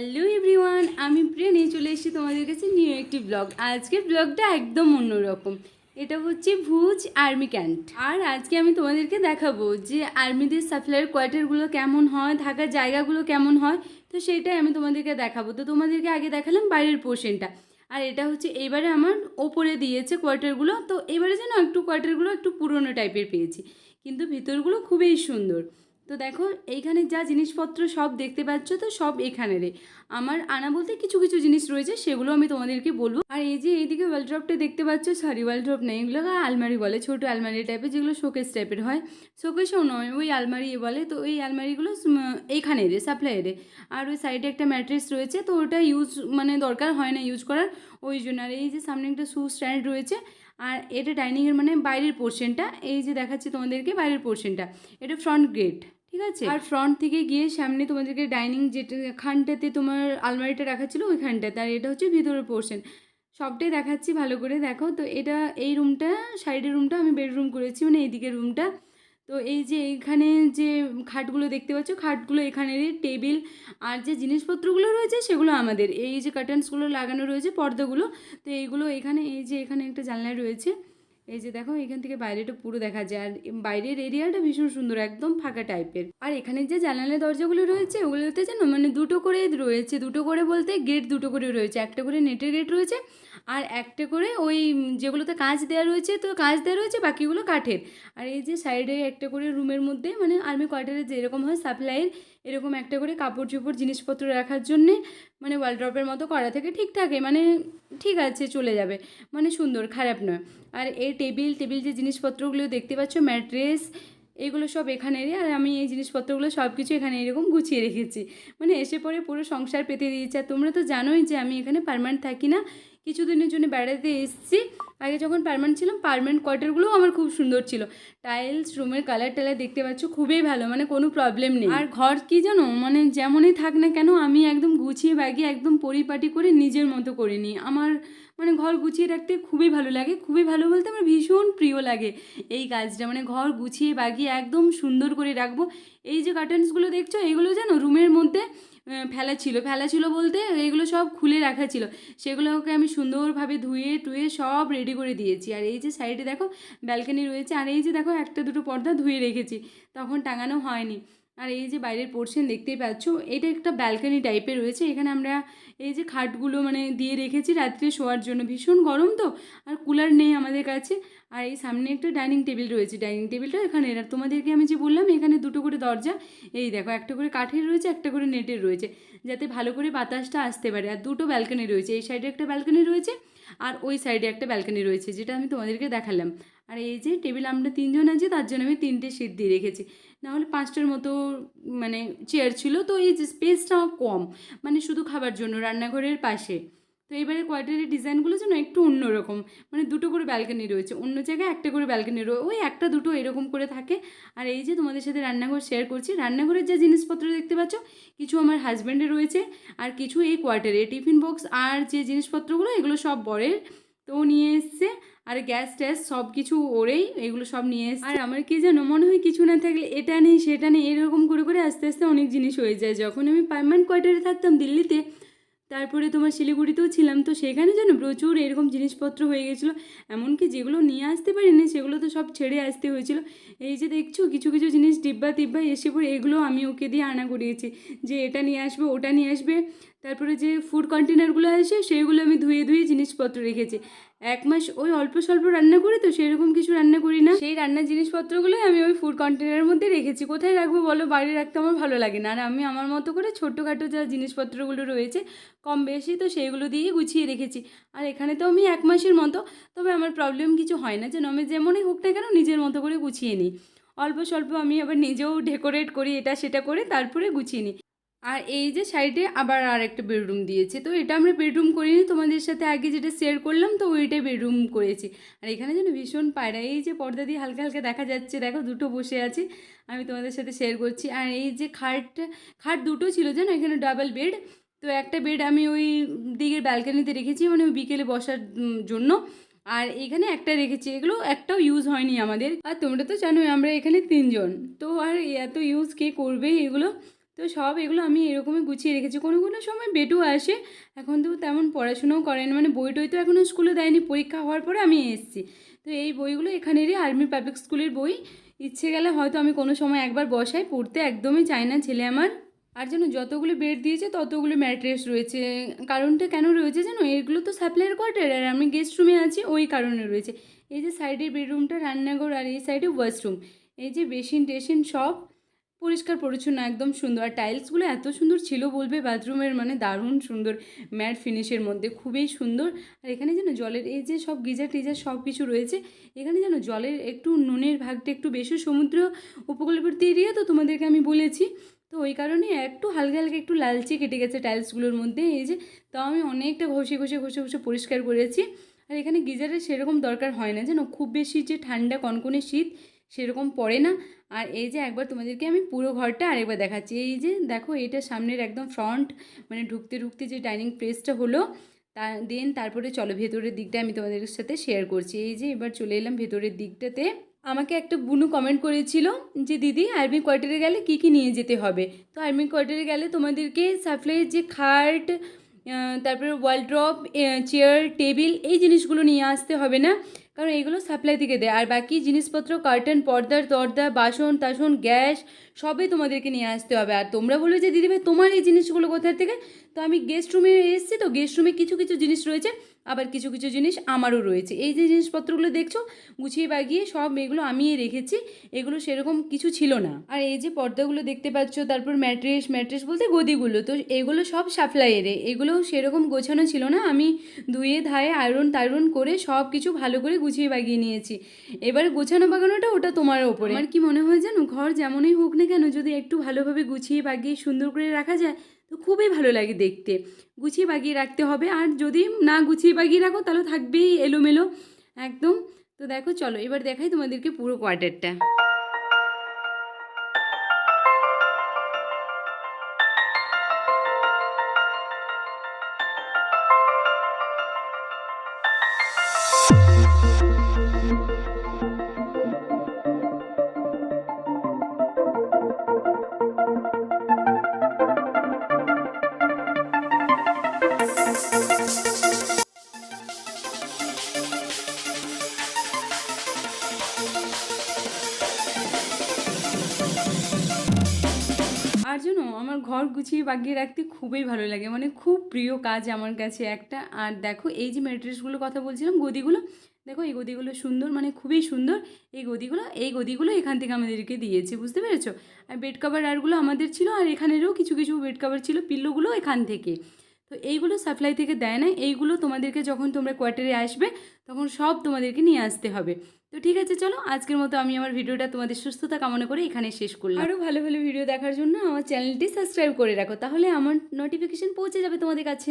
Hello everyone আমি প্রিয়া নিয়ে চলে এসেছি তোমাদের কাছে নিউ একটি ব্লগ আজকের ব্লগটা একদম অন্যরকম। এটা হচ্ছে ভুজ আর্মি ক্যান্ট আর আজকে আমি তোমাদেরকে দেখাবো যে আর্মিদের সাপ্লাইয়ের কোয়ার্টারগুলো কেমন হয়, থাকার জায়গাগুলো কেমন হয়, তো সেইটাই আমি তোমাদেরকে দেখাবো। তো তোমাদেরকে আগে দেখালাম বাইরের পোর্শনটা আর এটা হচ্ছে এবারে আমার ওপরে দিয়েছে কোয়ার্টারগুলো তো এবারে যেন একটু কোয়ার্টারগুলো একটু পুরনো টাইপের পেয়েছি। কিন্তু ভিতরগুলো খুবই সুন্দর। তো দেখো, এইখানে যা জিনিসপত্র সব দেখতে পাচ্ছ তো সব এখানেরই। আমার আনা বলতে কিছু কিছু জিনিস রয়েছে, সেগুলো আমি তোমাদেরকে বলব। আর এই যে এইদিকে ওয়ালড্রপটা দেখতে পাচ্ছ সরি ওয়ালড্রপ নেই এগুলো আলমারি বলে, ছোটো আলমারি টাইপের যেগুলো শোকেস টাইপের হয়। শোকেসও নয়, ওই আলমারি বলে, তো ওই আলমারিগুলো এইখানে রে সাপ্লাই রে আর ওই সাইডে একটা ম্যাট্রেস রয়েছে, তো ওটা ইউজ মানে দরকার হয় না ইউজ করার, ওই জন্য। আর এই যে সামনে একটা শু স্ট্যান্ড রয়েছে, আর এটা ডাইনিংয়ের মানে বাইরের পোর্শনটা এই যে দেখাচ্ছি তোমাদেরকে বাইরের পোর্শনটা এটা ফ্রন্ট গেট ঠিক আছে? আর ফ্রন্ট থেকে গিয়ে সামনে তোমাদেরকে ডাইনিং যেটা, খানটাতে তোমার আলমারিটা রাখা ছিল ওইখানটাতে আর এটা হচ্ছে ভিতরের পোর্শন সবটাই দেখাচ্ছি, ভালো করে দেখো। তো এটা এই রুমটা সাইডের রুমটা আমি বেডরুম করেছি মানে এইদিকের রুমটা তো এই যে এইখানে যে খাটগুলো দেখতে পাচ্ছ, খাটগুলো এখানেরই টেবিল আর যে জিনিসপত্রগুলো রয়েছে সেগুলো আমাদের। এই যে কার্টেন্সগুলো লাগানো রয়েছে পর্দাগুলো, তো এইগুলো এখানে, এই যে এখানে একটা জানলা রয়েছে। এই যে দেখো, এখান থেকে বাইরেটা পুরো দেখা যায়। আর বাইরের এরিয়াটা ভীষণ সুন্দর, একদম ফাঁকা টাইপের আর এখানে যে জানালা দরজাগুলো রয়েছে, ওগুলোতে যেন মানে দুটো করে রয়েছে, দুটো করে বলতে গেট দুটো করে রয়েছে। একটা করে নেটের গেট রয়েছে, আর একটা করে ওই যেগুলোতে কাঁচ দেওয়া রয়েছে, তো কাঁচ দেওয়া রয়েছে, বাকিগুলো কাঠের। আর এই যে সাইডে একটা করে রুমের মধ্যে মানে আর্মি কোয়ার্টারে যেরকম হয় সাপ্লাইয়ের এরকম একটা করে কাপড় চোপড় জিনিসপত্র রাখার জন্যে মানে ওয়ালড্রপের মতো করা থাকে ঠিকঠাকই মানে ঠিক আছে, চলে যাবে। মানে সুন্দর, খারাপ নয়। আর এই টেবিল টেবিল যে জিনিসপত্রগুলো দেখতে পাচ্ছ, ম্যাট্রেস, এগুলো সব এখানেরই। আর আমি এই জিনিসপত্রগুলো সব কিছু এখানে এরকম গুছিয়ে রেখেছি। মানে এসে পরে পুরো সংসার পেতে দিয়েছে। আর তোমরা তো জানোই যে আমি এখানে পারমানেন্ট থাকি না। কিছুদিনের জন্য বেড়াতে এসেছি। আগে যখন পারমানেন্ট ছিলাম পারমানেন্ট কোয়ার্টারগুলোও আমার খুব সুন্দর ছিল। টাইলস রুমের কালার টালার দেখতে পাচ্ছ, খুবই ভালো মানে কোনো প্রবলেম নেই। আর ঘর কি জানো মানে যেমনই থাক না কেন, আমি একদম গুছিয়ে বাগিয়ে একদম পরিপাটি করে নিজের মতো করে নিই। আমার মানে ঘর গুছিয়ে রাখতে খুবই ভালো লাগে। খুবই ভালো বলতে আমার ভীষণ প্রিয় লাগে এই কাজটা মানে ঘর গুছিয়ে বাগিয়ে একদম সুন্দর করে রাখব। এই যে কার্টেন্সগুলো দেখছ, এগুলো জানো রুমের মধ্যে ফেলা ছিল। ফেলা ছিল বলতে, এগুলো সব খুলে রাখা ছিল। সেগুলোকে আমি সুন্দরভাবে ধুয়ে টুয়ে সব রেডি করে দিয়েছি। আর এই যে সাইডে দেখো ব্যালকানি রয়েছে, আর এই যে দেখো একটা দুটো পর্দা ধুয়ে রেখেছি, তখন টাঙানো হয়নি। আর এই যে বাইরের পোর্শন দেখতেই পাচ্ছ, এটা একটা ব্যালকানি টাইপের রয়েছে। এখানে আমরা এই যে খাটগুলো মানে দিয়ে রেখেছি রাত্রে শোয়ার জন্য। ভীষণ গরম তো, আর কুলার নেই আমাদের কাছে। আর এই সামনে একটা ডাইনিং টেবিল রয়েছে। ডাইনিং টেবিলটা এখানে আর তোমাদেরকে আমি যে বললাম, এখানে দুটো করে দরজা, এই দেখো একটা করে কাঠের রয়েছে, একটা করে নেটের রয়েছে, যাতে ভালো করে বাতাসটা আসতে পারে। আর দুটো ব্যালকানি রয়েছে। এই সাইডে একটা ব্যালকানি রয়েছে আর ওই সাইডে একটা ব্যালকানি রয়েছে, যেটা আমি তোমাদেরকে দেখালাম। আর এই যে টেবিল আমরা তিনজন আছি, তার জন্য আমি তিনটে সিট দিয়ে রেখেছি। নাহলে পাঁচটার মতো মানে চেয়ার ছিল, তো এই যে স্পেসটা কম মানে শুধু খাবার জন্য, রান্নাঘরের পাশে। তো এবারে কোয়ার্টারের ডিজাইনগুলো যেন একটু অন্যরকম মানে দুটো করে ব্যালকানি রয়েছে, অন্য জায়গায় একটা করে ব্যালকানি রয়েছে ওই একটা দুটো এরকম করে থাকে। আর এই যে তোমাদের সাথে রান্নাঘর শেয়ার করছি, রান্নাঘরের যে জিনিসপত্র দেখতে পাচ্ছ, কিছু আমার হাজব্যান্ডের রয়েছে, আর কিছু এই কোয়ার্টারে টিফিন বক্স আর যে জিনিসপত্রগুলো, এগুলো সব বরের। তো নিয়ে এসছে, আর গ্যাস ট্যাস সব কিছু ওরেই, এগুলো সব নিয়ে এসছে। আর আমার কি যেন মনে হয়, কিছু না থাকলে এটা নেই, সেটা নেই, এরকম করে করে আস্তে আস্তে অনেক জিনিস হয়ে যায়। যখন আমি পারমানেন্ট কোয়ার্টারে থাকতাম দিল্লিতে তারপরে তোমার শিলিগুড়িতেও ছিলাম, তো সেখানে যেন প্রচুর এরকম জিনিসপত্র হয়ে গেছিল। এমনকি যেগুলো নিয়ে আসতে পারিনি, সেগুলো তো সব ছেড়ে আসতে হয়েছিল। এই যে দেখছ, কিছু কিছু জিনিস ডিব্বা টিব্বা এসে পড়ে, এগুলো আমি ওকে দিয়ে আনা করিয়েছি। যে এটা নিয়ে আসবে, ওটা নিয়ে আসবে তারপরে যে ফুড কন্টেনারগুলো আসে সেইগুলো আমি ধুয়ে ধুয়ে জিনিসপত্র রেখেছি। এক মাস ওই অল্প স্বল্প রান্না করি তো সেরকম কিছু রান্না করি না। সেই রান্নার জিনিসপত্রগুলোই আমি ওই ফুড কন্টেনারের মধ্যে রেখেছি। কোথায় রাখব বলো? বাইরে রাখতে আমার ভালো লাগে না। আর আমি আমার মতো করে ছোটোখাটো যা জিনিসপত্রগুলো রয়েছে, কম বেশি তো সেইগুলো দিয়ে গুছিয়ে রেখেছি। আর এখানে তো আমি এক মাসের মতো, তবে আমার প্রবলেম কিছু হয় না। যেন আমি যেমনই হোক না কেন নিজের মতো করে গুছিয়ে নিই। অল্প স্বল্প আমি আবার নিজেও ডেকোরেট করি, এটা সেটা করে তারপরে গুছিয়ে নিই। আর এই যে সাইডে আবার আর একটা বেডরুম দিয়েছে। তো এটা আমরা বেডরুম করিনি, তোমাদের সাথে আগে যেটা শেয়ার করলাম, তো ওইটাই বেডরুম করেছি। আর এখানে যেন ভীষণ পায়রা, এই যে পর্দা দিয়ে হালকা হালকা দেখা যাচ্ছে, দেখো দুটো বসে আছে, আমি তোমাদের সাথে শেয়ার করছি। আর এই যে খাট খাট দুটো ছিল জানো, এখানে ডাবল বেড তো একটা বেড আমি ওই দিকের ব্যালকানিতে রেখেছি মানে ওই বিকেলে বসার জন্য। আর এখানে একটা রেখেছি, এগুলো একটাও ইউজ হয়নি আমাদের। আর তোমরা তো জানোই, আমরা এখানে তিনজন। তো আর এত ইউজ কে করবে এগুলো? তো সব এগুলো আমি এরকমই গুছিয়ে রেখেছি। কোনো কোনো সময় বেটু আসে, এখন তো তেমন পড়াশুনোও করেন মানে বই টই তো এখনও স্কুলে দেয়নি। পরীক্ষা হওয়ার পরে আমি এসেছি। তো এই বইগুলো এখানেরই আর্মি পাবলিক স্কুলের বই। ইচ্ছে গেলে হয়তো আমি কোনো সময় একবার বসাই। পড়তে একদমই চাই না ছেলে আমার। আর যেন যতগুলো বেড দিয়েছে, ততগুলো ম্যাট্রেস রয়েছে। কারণটা কেন রয়েছে জানো? এগুলো তো সাপ্লাইয়ের কোয়ার্টার। আর আমি গেস্ট রুমে আছি, ওই কারণে রয়েছে। এই যে সাইডের বেডরুমটা, রান্নাঘর আর এই সাইডে ওয়াশরুম। এই যে বেসিন টেসিন সব পরিষ্কার, পরিচ্ছন্ন, একদম সুন্দর। আর টাইলসগুলো এত সুন্দর ছিল বলবে, বাথরুমের মানে দারুণ সুন্দর ম্যাট ফিনিশের মধ্যে, খুবই সুন্দর। আর এখানে যেন জলের, এই যে সব গিজার টিজার সব কিছু রয়েছে, এখানে যেন জলের একটু নুনের ভাগটা একটু বেশি, সমুদ্র উপকূলবর্তী এরিয়া তো তোমাদেরকে আমি বলেছি। তো ওই কারণে একটু হালকা হালকা একটু লালচে কেটে গেছে টাইলসগুলোর মধ্যে, এই যে তাও আমি অনেকটা ঘষে ঘষে ঘষে ঘষে পরিষ্কার করেছি। আর এখানে গিজারের সেরকম দরকার হয় না, যেন খুব বেশি যে ঠান্ডা, কনকনে শীত সেরকম পড়ে না। আর এই যে একবার তোমাদেরকে আমি পুরো ঘরটা আরেকবার দেখাচ্ছি। এই যে দেখো এটা সামনের একদম ফ্রন্ট মানে ঢুকতে ঢুকতে যে ডাইনিং প্লেসটা হলো, তা দেন তারপরে চলো ভেতরের দিকটা আমি তোমাদের সাথে শেয়ার করছি। এই যে এবার চলে এলাম ভেতরের দিকটাতে। আমাকে একটা বুনু কমেন্ট করেছিল যে, দিদি আর্মি কোয়ার্টারে গেলে কি কি নিয়ে যেতে হবে? তো আর্মি কোয়ার্টারে গেলে তোমাদেরকে সাপ্লাইয়ের যে খাট তারপরে ওয়ালড্রপ চেয়ার টেবিল এই জিনিসগুলো নিয়ে আসতে হবে না। কারণ এইগুলো সাপ্লাই থেকে দেয়। আর বাকি জিনিসপত্র কার্টেন পর্দার তর্দা বাসন টাসন গ্যাস সবই তোমাদেরকে নিয়ে আসতে হবে। আর তোমরা বলবে যে দিদিভাই তোমার এই জিনিসগুলো কোথার থেকে? তো আমি গেস্ট রুমে এসেছি তো গেস্ট রুমে কিছু কিছু জিনিস রয়েছে, আবার কিছু কিছু জিনিস আমারও রয়েছে। এই যে জিনিসপত্রগুলো দেখছ, গুছিয়ে বাগিয়ে সব এগুলো আমিই রেখেছি, এগুলো সেরকম কিছু ছিল না। আর এই যে পর্দাগুলো দেখতে পাচ্ছ, তারপর ম্যাট্রেস ম্যাট্রেস বলতে গদিগুলো, তো এগুলো সব সাপ্লাইয়েরে এগুলো সেরকম গোছানো ছিল না। আমি ধুয়ে, ধায়ে, আয়রন টায়রন করে সব কিছু ভালো করে গুছিয়ে বাগিয়ে নিয়েছি। এবার গোছানো বাগানোটা ওটা তোমার ওপরে। আমার কি মনে হয় জানো, ঘর যেমনই হোক না কেন? যদি একটু ভালোভাবে গুছিয়ে বাগিয়ে সুন্দর করে রাখা যায়, তো খুবই ভালো লাগে দেখতে। গুছিয়ে বাগিয়ে রাখতে হবে। আর যদি না গুছিয়ে বাগিয়ে রাখো, তাহলে থাকবেই এলোমেলো। একদম? তো দেখো, চলো, এবার দেখাই তোমাদেরকে পুরো কোয়ার্টারটা গুছিয়ে বাগিয়ে রাখতে খুবই ভালো লাগে। মানে খুব প্রিয় কাজ আমার কাছে একটা। আর দেখো, এই যে ম্যাট্রেসগুলোর কথা বলছিলাম, গদিগুলো, দেখো এই গদিগুলো সুন্দর মানে খুবই সুন্দর। এই গদিগুলো এই গদিগুলো এখান থেকে আমাদেরকে দিয়েছে, বুঝতে পেরেছ? আর বেড কভার আরগুলো আমাদের ছিল, আর এখানেরও কিছু কিছু বেড কভার ছিল পিল্লোগুলো এখান থেকে। তো এইগুলো সাপ্লাই থেকে দেয় না, এইগুলো তোমাদেরকে যখন তোমরা কোয়ার্টারে আসবে, তখন সব তোমাদেরকে নিয়ে আসতে হবে। তো ঠিক আছে, চলো আজকের মতো আমি আমার ভিডিওটা তোমাদের সুস্থতা কামনা করে এখানে শেষ করলাম। আরও ভালো ভালো ভিডিও দেখার জন্য আমার চ্যানেলটি সাবস্ক্রাইব করে রাখো, তাহলে আমার নোটিফিকেশান পৌঁছে যাবে তোমাদের কাছে।